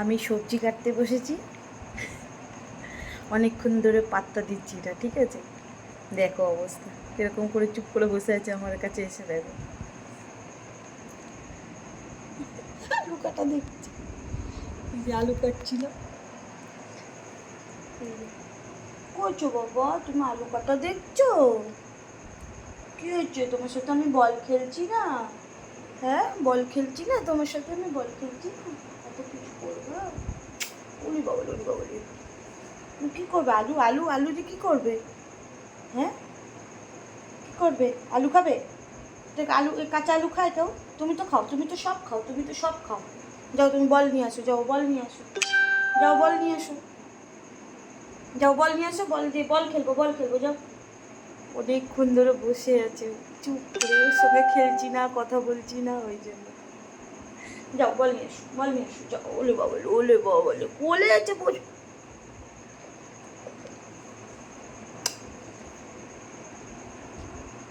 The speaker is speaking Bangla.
আমি সবজি কাটতে বসেছি। অনেকক্ষণ ধরে পাত্তা দিচ্ছি এটা, ঠিক আছে? দেখো অবস্থা। এরকম করে চুপ করে বসে আছে আমার কাছে এসে দেখো। আলু কাটা দেখছি। যে আলু কাটছিল। করছ বাবা, তুমি আলু কাটা দেখছ? কি হচ্ছে? তোমার সাথে আমি বল খেলছি না? হ্যাঁ? বল খেলছি না? তোমার সাথে আমি বল খেলছি না এত কিছু করবে উলি বাবা বাবা কী করবে? আলু আলু আলু দিয়ে কী করবে? হ্যাঁ? কী করবে? আলু খাবে? দেখ আলু কাঁচা আলু খায় তুমি তো খাও, তুমি তো সব খাও, তুমি তো সব খাও। যাও, তুমি বল নিয়ে আসো, যাও, বল নিয়ে আসো। যাও, বল নিয়ে আসো। যাও, বল নিয়ে আসো, বল দিয়ে বল খেলব বল খেলব, যাও। অনেকক্ষণ ধরে বসে আছে, চুপ করে খেলছি না, কথা বলছি না, ওই জন্য। যাও, বল নিয়ে এসো, বল নিয়ে এসো, যাও, ওলে বাবা ওলে বাবা বলে কোলে যাচ্ছে বস